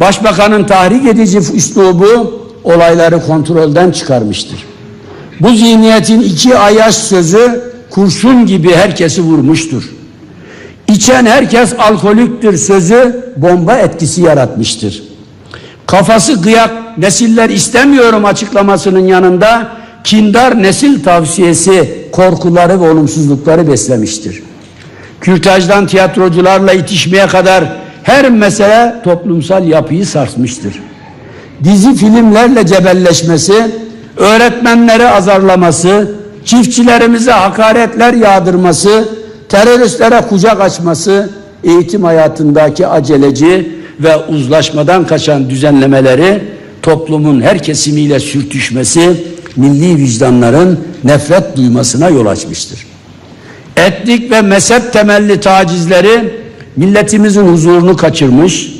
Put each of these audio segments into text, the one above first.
Başbakanın tahrik edici üslubu olayları kontrolden çıkarmıştır. Bu zihniyetin iki ayaş sözü kurşun gibi herkesi vurmuştur. İçen herkes alkoliktir sözü bomba etkisi yaratmıştır. Kafası kıyak nesiller istemiyorum açıklamasının yanında kindar nesil tavsiyesi korkuları ve olumsuzlukları beslemiştir. Kürtajdan tiyatrocularla itişmeye kadar her mesele toplumsal yapıyı sarsmıştır. Dizi filmlerle cebelleşmesi, öğretmenleri azarlaması, çiftçilerimize hakaretler yağdırması, teröristlere kucak açması, eğitim hayatındaki aceleci ve uzlaşmadan kaçan düzenlemeleri toplumun her kesimiyle sürtüşmesi, milli vicdanların nefret duymasına yol açmıştır. Etnik ve mezhep temelli tacizleri milletimizin huzurunu kaçırmış,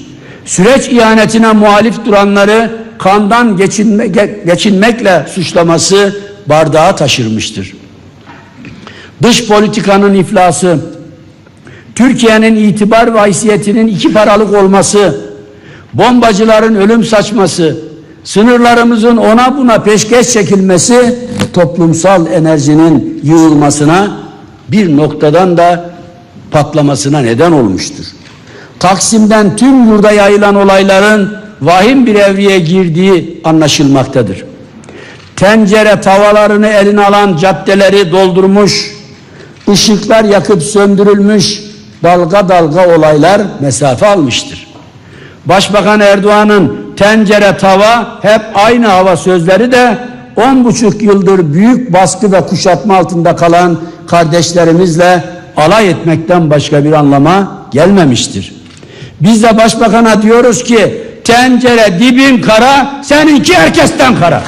süreç ihanetine muhalif duranları kandan geçinme, ge- geçinmekle suçlaması bardağa taşırmıştır. Dış politikanın iflası, Türkiye'nin itibar ve haysiyetinin iki paralık olması, bombacıların ölüm saçması, sınırlarımızın ona buna peşkeş çekilmesi toplumsal enerjinin yığılmasına bir noktadan da patlamasına neden olmuştur. Taksim'den tüm yurda yayılan olayların vahim bir evreye girdiği anlaşılmaktadır. Tencere tavalarını eline alan caddeleri doldurmuş, ışıklar yakıp söndürülmüş, dalga dalga olaylar mesafe almıştır. Başbakan Erdoğan'ın tencere tava hep aynı hava sözleri de on buçuk yıldır büyük baskı ve kuşatma altında kalan kardeşlerimizle alay etmekten başka bir anlama gelmemiştir. Biz de başbakana diyoruz ki tencere dibin kara seninki herkesten kara.